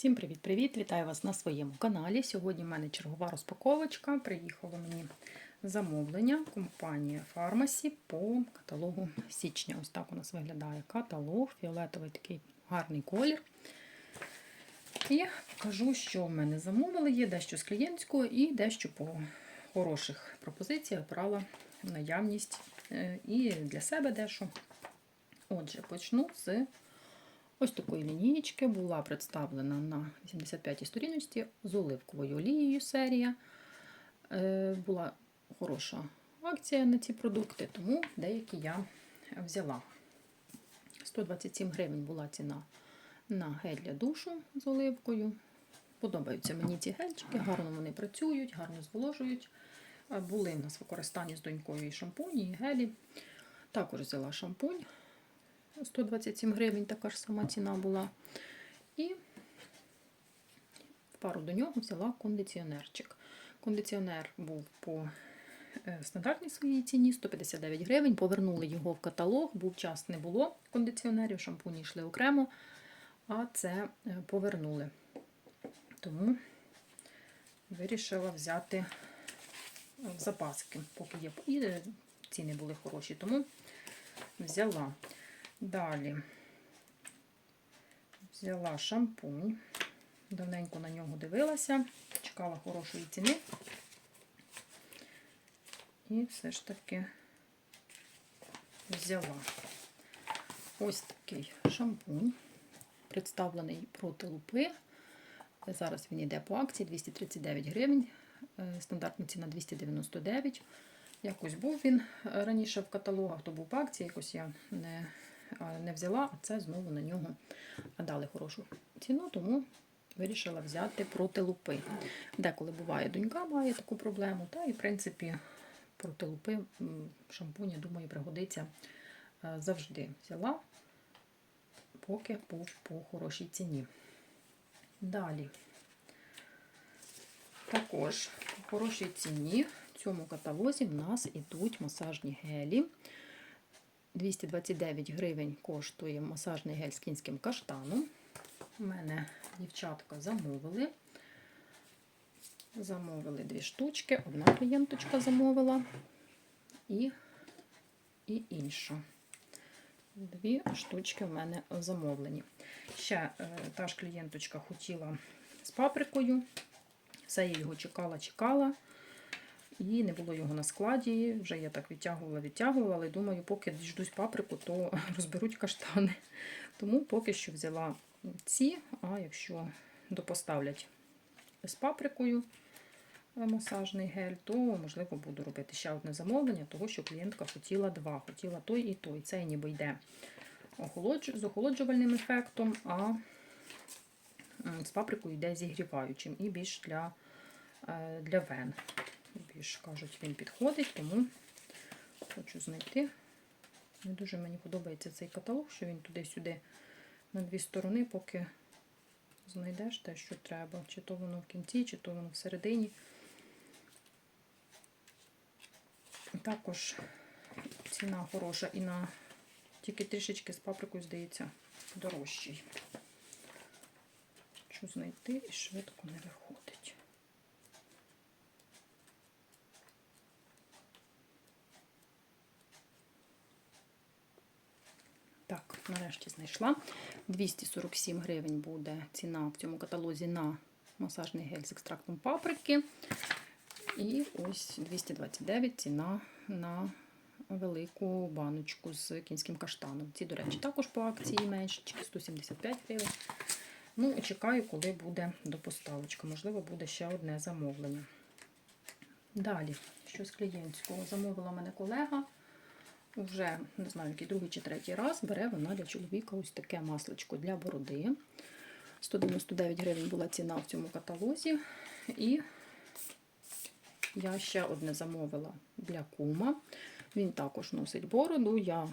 Всім привіт-привіт! Вітаю вас на своєму каналі. Сьогодні в мене чергова розпаковочка. Приїхало мені замовлення компанія Pharmacy по каталогу січня. Ось так у нас виглядає каталог, фіолетовий такий гарний колір. І покажу, що в мене замовили. Є дещо з клієнтського і дещо по хороших пропозиціях брала наявність е, і для себе дещо. Отже, почну з ось такої лінієчки. Була представлена на 85-й сторіночці з оливковою олією серія. Е, Була хороша акція на ці продукти, тому деякі я взяла. 127 гривень була ціна на гель для душу з оливкою. Подобаються мені ці гельчики, гарно вони працюють, гарно зволожують. Е, Були в нас використані з донькою і шампуні, і гелі. Також взяла шампунь 127 гривень, така ж сама ціна була. І в пару до нього взяла кондиціонерчик. Кондиціонер був по е, стандартній своїй ціні 159 гривень. Повернули його в каталог, був час не було кондиціонерів, шампуні йшли окремо, а це е, повернули. Тому вирішила взяти запаски, поки є. І е, ціни були хороші, тому взяла. Далі взяла шампунь. Давненько на нього дивилася, чекала хорошої ціни. І все ж таки взяла ось такий шампунь, представлений проти лупи. Зараз він йде по акції 239 гривень, е, стандартна ціна 299. Якось був він раніше в каталогах, то був по акції, якось я не не взяла, а це знову на нього дали хорошу ціну, тому вирішила взяти проти лупи. Деколи буває, донька має таку проблему, та і, в принципі, проти лупи шампунь, я думаю, пригодиться завжди. Взяла, поки був по хорошій ціні. Далі. Також по хорошій ціні в цьому каталозі в нас ідуть масажні гелі. 229 гривень коштує масажний гель з кінським каштаном. У мене дівчатка замовили. Замовили дві штучки. Одна клієнточка замовила і, і інша. Дві штучки в мене замовлені. Ще е, та ж клієнточка хотіла з паприкою. Все, я його чекала, чекала. І не було його на складі. Вже я так відтягувала, відтягувала, але думаю, поки діждусь паприку, то розберуть каштани. Тому поки що взяла ці, а якщо допоставлять з паприкою масажний гель, то, можливо, буду робити ще одне замовлення, того що клієнтка хотіла два. Хотіла той і той. Цей ніби йде з охолоджувальним ефектом, а з паприкою йде зігріваючим і більш для, е, для вен більш кажуть, він підходить, тому хочу знайти. Не дуже мені подобається цей каталог, що він туди-сюди на дві сторони, поки знайдеш те, що треба. Чи то воно в кінці, чи то воно всередині. Також ціна хороша і на тільки трішечки з паприкою, здається, дорожчий. Хочу знайти і швидко не виходить. Так, нарешті знайшла. 247 гривень буде ціна в цьому каталозі на масажний гель з екстрактом паприки. І ось 229 ціна на велику баночку з кінським каштаном. Ці, до речі, також по акції менше, 175 гривень. Ну, чекаю, коли буде допоставочка. Можливо, буде ще одне замовлення. Далі, що з клієнтського замовила мене колега. Вже, не знаю, який другий чи третій раз бере вона для чоловіка ось таке масличко для бороди. 199 гривень була ціна в цьому каталозі. І я ще одне замовила для кума. Він також носить бороду. Я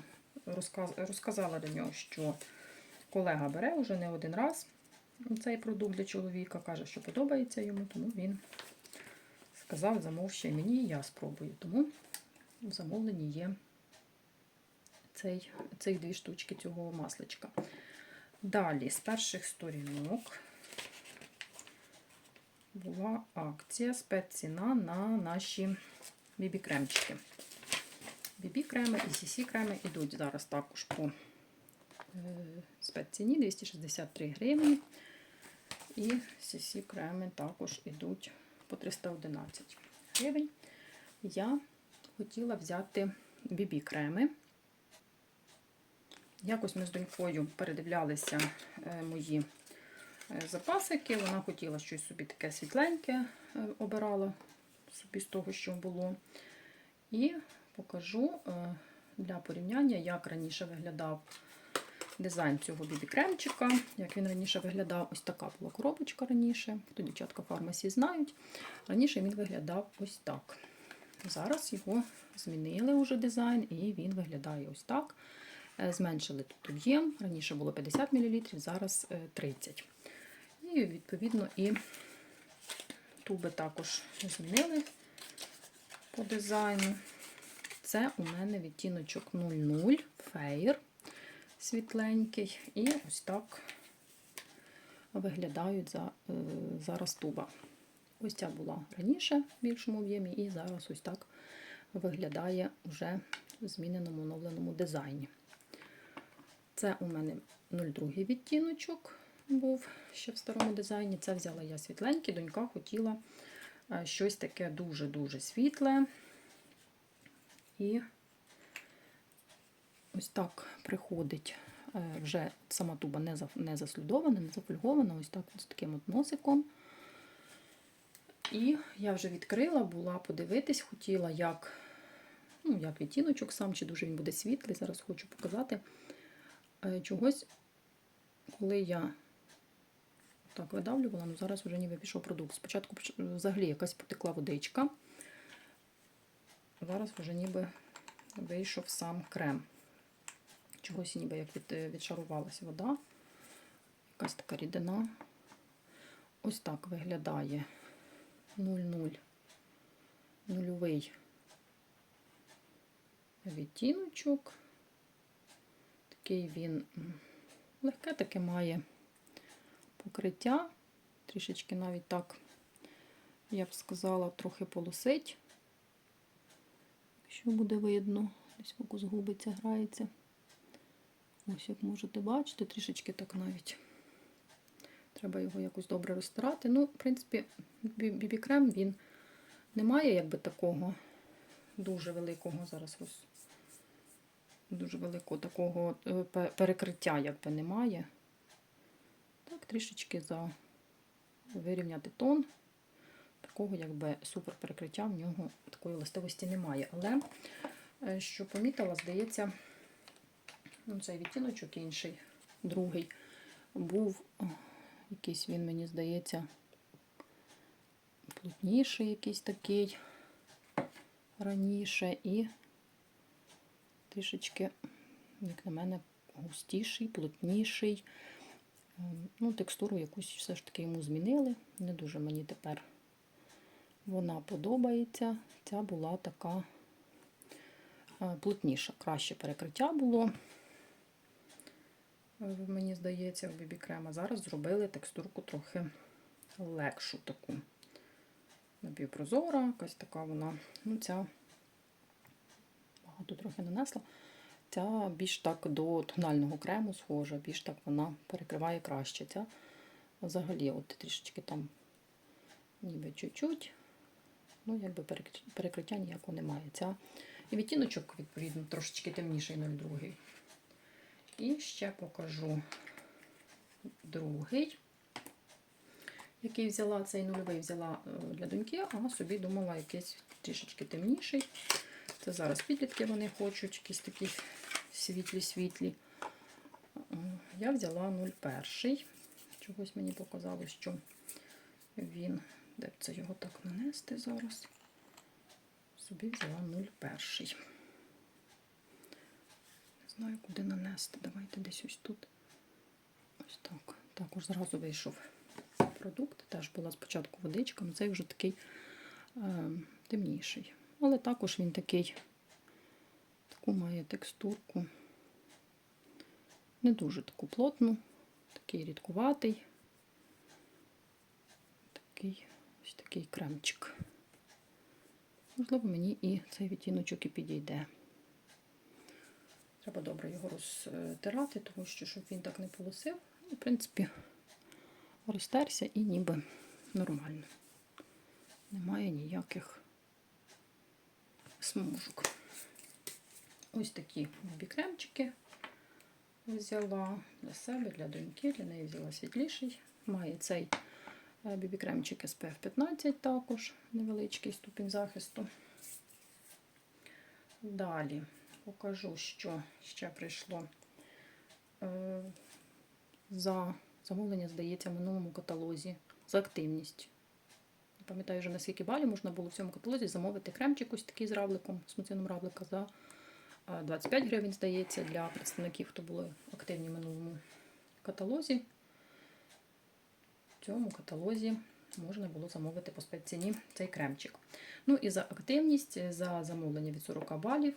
розказала до нього, що колега бере вже не один раз цей продукт для чоловіка. Каже, що подобається йому, тому він сказав, замов ще мені, і я спробую. Тому в замовленні є цей, цих дві штучки цього масличка. Далі, з перших сторінок, була акція, спецціна на наші бібі-кремчики. Бібі-креми і сісі-креми йдуть зараз також по е, спецціні 263 гривні. І сісі-креми також йдуть по 311 гривень. Я хотіла взяти бібі-креми. Якось ми з донькою передивлялися е, мої е, запасики. Вона хотіла щось собі таке світленьке, е, обирала собі з того, що було. І покажу для порівняння, як раніше виглядав дизайн цього бібі-кремчика. Як він раніше виглядав, ось така була коробочка раніше. Хто дівчатка фармасі знають. Раніше він виглядав ось так. Зараз його змінили вже дизайн, і він виглядає ось так. Е, Зменшили тут об'єм. Раніше було 50 мл, зараз е, 30 І, відповідно, і туби також змінили по дизайну. Це у мене відтіночок 00 фейр світленький. І ось так виглядають за, е, зараз туба. Ось ця була раніше в більшому об'ємі, і зараз ось так виглядає вже в зміненому оновленому дизайні. Це у мене 02 відтіночок був ще в старому дизайні. Це взяла я світленький, донька хотіла е, щось таке дуже-дуже світле. І ось так приходить е, вже сама туба не заслідована, не зафольгована, ось так з таким от носиком. І я вже відкрила, була подивитись, хотіла, як, ну, як відтіночок сам, чи дуже він буде світлий. Зараз хочу показати. Е, Чогось, коли я так видавлювала, ну зараз вже ніби пішов продукт. Спочатку взагалі якась потекла водичка. Зараз вже ніби вийшов сам крем. Чогось ніби як від, е, відшарувалася вода. Якась така рідина. Ось так виглядає 00 нульовий відтіночок. Такий він легке таке має покриття. Трішечки навіть так, я б сказала, трохи полосить. Якщо буде видно, десь фокус губиться, грається. Ось, як можете бачити, трішечки так навіть. Треба його якось добре розтирати. Ну, в принципі, бі- бібі-крем він не має якби такого дуже великого зараз ось дуже великого такого е, пе- перекриття якби немає. Так, трішечки за вирівняти тон. Такого якби супер перекриття в нього такої властивості немає. Але е, що помітила, здається, ну, цей відтіночок інший, другий, був якийсь він, мені здається, плотніший якийсь такий раніше і трішечки, як на мене, густіший, плотніший. Ем, Ну, текстуру якусь все ж таки йому змінили. Не дуже мені тепер вона подобається. Ця була така е, плотніша, краще перекриття було. Е, Мені здається, в бібі крема. Зараз зробили текстурку трохи легшу таку. Напівпрозора, якась така вона. Ну, ця багато трохи нанесла. Ця більш так до тонального крему схожа, більш так вона перекриває краще. Ця взагалі от трішечки там ніби чуть-чуть. Ну, якби перекриття ніякого немає. Ця і відтіночок, відповідно, трошечки темніший 02. І ще покажу другий, який взяла, цей нульовий взяла е, для доньки, а собі думала якийсь трішечки темніший. Це зараз підлітки вони хочуть, якісь такі світлі-світлі. Я взяла 01. Чогось мені показало, що він, де б це його так нанести зараз. Собі взяла 01. Не знаю, куди нанести. Давайте десь ось тут. Ось так. Також зразу вийшов продукт. Теж була спочатку водичка, але цей вже такий е, темніший. Але також він такий, таку має текстурку. Не дуже таку плотну, такий рідкуватий. Такий такий кремчик. Можливо, мені і цей відтіночок і підійде. Треба добре його розтирати, тому що щоб він так не полосив. Ну, В принципі, розтерся і ніби нормально. Немає ніяких смужок. Ось такі бікремчики взяла для себе, для доньки, для неї взяла світліший. Має цей е, бібікремчик SPF 15 також, невеличкий ступінь захисту. Далі покажу, що ще прийшло Е, за замовлення, здається, в минулому каталозі за активністю. Пам'ятаю вже наскільки балів можна було в цьому каталозі замовити кремчик ось такий з равликом, з равлика за е, 25 гривень, здається, для представників, хто були активні в минулому каталозі. В цьому каталозі можна було замовити по спецціні цей кремчик. Ну і за активність, за замовлення від 40 балів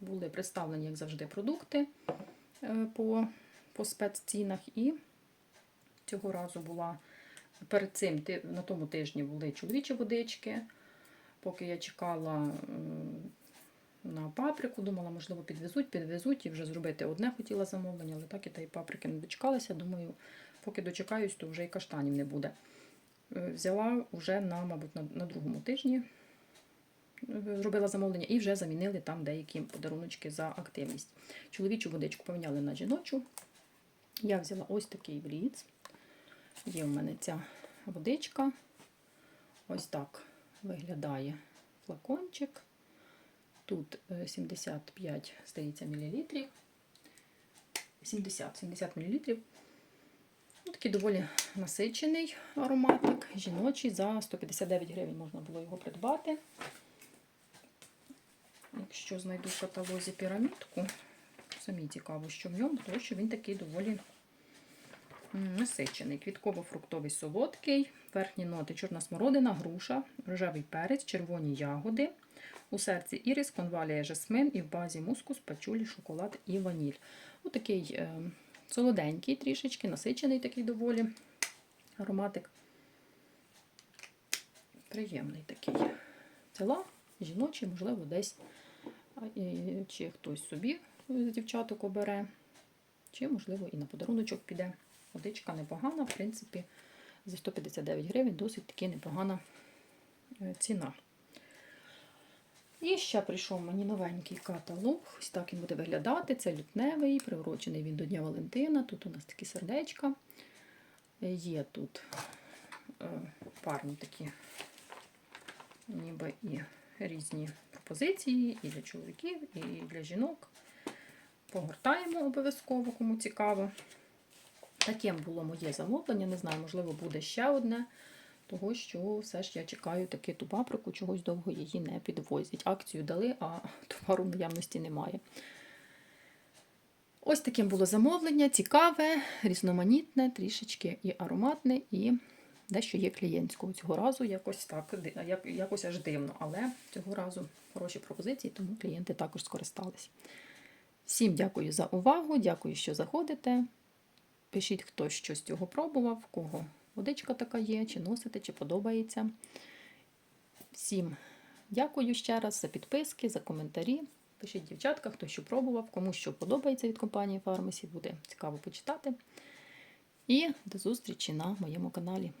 були представлені, як завжди, продукти е, по, по спеццінах. І цього разу була перед цим на тому тижні були чоловічі водички. Поки я чекала на паприку, думала, можливо, підвезуть, підвезуть і вже зробити одне хотіла замовлення, але так і та й паприки не дочекалася. Думаю, поки дочекаюсь, то вже і каштанів не буде. Е, Взяла вже на, мабуть, на, на другому тижні. е, Зробила замовлення і вже замінили там деякі подаруночки за активність. Чоловічу водичку поміняли на жіночу. Я взяла ось такий вліц. Є в мене ця водичка. Ось так виглядає флакончик. Тут е, 75, здається, мілілітрів. 70, 70 мл. Ну, такий доволі насичений ароматик, жіночий. За 159 гривень можна було його придбати. Якщо знайду в каталозі пірамідку, самі цікаво, що в ньому, тому що він такий доволі насичений. Квітково-фруктовий солодкий, верхні ноти чорна смородина, груша, рожевий перець, червоні ягоди. У серці ірис, конвалія жасмин і в базі мускус, пачулі, шоколад і ваніль. Отакий е, солоденький трішечки, насичений такий доволі ароматик. Приємний такий. Ціла, жіночий, можливо, десь чи хтось собі з дівчаток обере, чи, можливо, і на подаруночок піде. Водичка непогана, в принципі, за 159 гривень досить таки непогана е, ціна. І ще прийшов мені новенький каталог. Ось так він буде виглядати. Це лютневий, приурочений він до Дня Валентина. Тут у нас такі сердечка. Є тут е, парні такі, ніби і різні пропозиції і для чоловіків, і для жінок. Погортаємо обов'язково, кому цікаво. Таким було моє замовлення. Не знаю, можливо, буде ще одне. Того, що все ж я чекаю таки ту паприку, чогось довго її не підвозять. Акцію дали, а товару наявності немає. Ось таким було замовлення. Цікаве, різноманітне, трішечки і ароматне, і дещо є клієнтського. Цього разу якось так, як- якось аж дивно, але цього разу хороші пропозиції, тому клієнти також скористались. Всім дякую за увагу, дякую, що заходите. Пишіть, хто що з цього пробував, кого водичка така є, чи носите, чи подобається. Всім дякую ще раз за підписки, за коментарі. Пишіть, дівчатка, хто що пробував, кому що подобається від компанії Фармасі, буде цікаво почитати. І до зустрічі на моєму каналі.